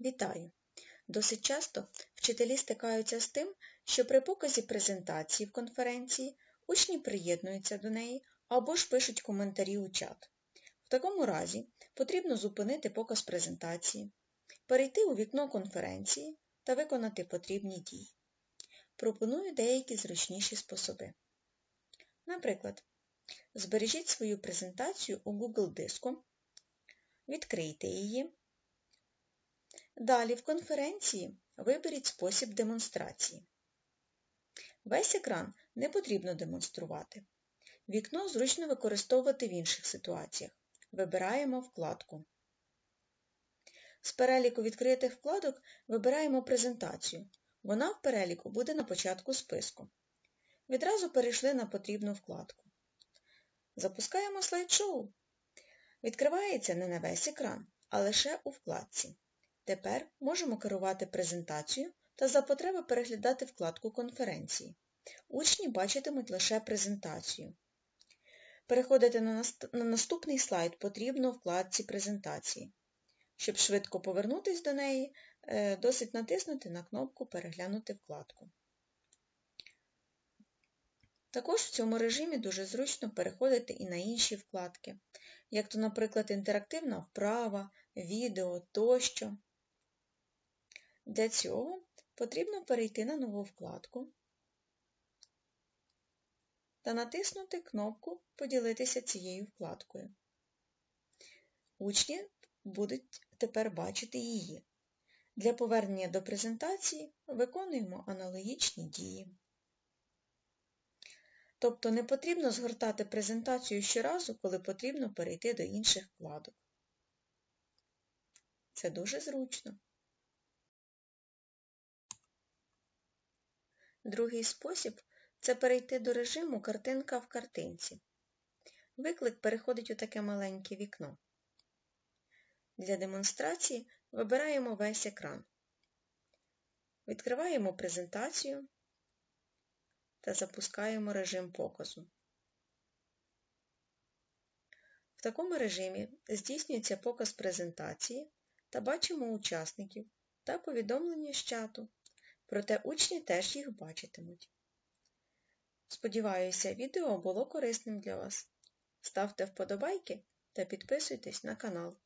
Вітаю! Досить часто вчителі стикаються з тим, що при показі презентації в конференції учні приєднуються до неї або ж пишуть коментарі у чат. В такому разі потрібно зупинити показ презентації, перейти у вікно конференції та виконати потрібні дії. Пропоную деякі зручніші способи. Наприклад, збережіть свою презентацію у Google диску, відкрийте її. Далі в конференції виберіть спосіб демонстрації. Весь екран не потрібно демонструвати. Вікно зручно використовувати в інших ситуаціях. Вибираємо вкладку. З переліку відкритих вкладок вибираємо презентацію. Вона в переліку буде на початку списку. Відразу перейшли на потрібну вкладку. Запускаємо слайд-шоу. Відкривається не на весь екран, а лише у вкладці. Тепер можемо керувати презентацією та за потреби переглядати вкладку конференції. Учні бачитимуть лише презентацію. Переходити на наступний слайд потрібно вкладці презентації. Щоб швидко повернутися до неї, е, досить натиснути на кнопку Переглянути вкладку. Також в цьому режимі дуже зручно переходити і на інші вкладки, як то, наприклад, інтерактивна вправа, відео тощо. Для цього потрібно перейти на нову вкладку та натиснути кнопку Поділитися цією вкладкою. Учні будуть тепер бачити її. Для повернення до презентації виконуємо аналогічні дії. Тобто не потрібно згортати презентацію щоразу, коли потрібно перейти до інших вкладок. Це дуже зручно. Другий спосіб це перейти до режиму картинка в картинці. Виклик переходить у таке маленьке вікно. Для демонстрації вибираємо весь екран. Відкриваємо презентацію та запускаємо режим показу. В такому режимі здійснюється показ презентації та бачимо учасників та повідомлення з чату, проте учні теж їх бачитимуть. Сподіваюся, відео було корисним для вас. Ставте вподобайки та підписуйтесь на канал.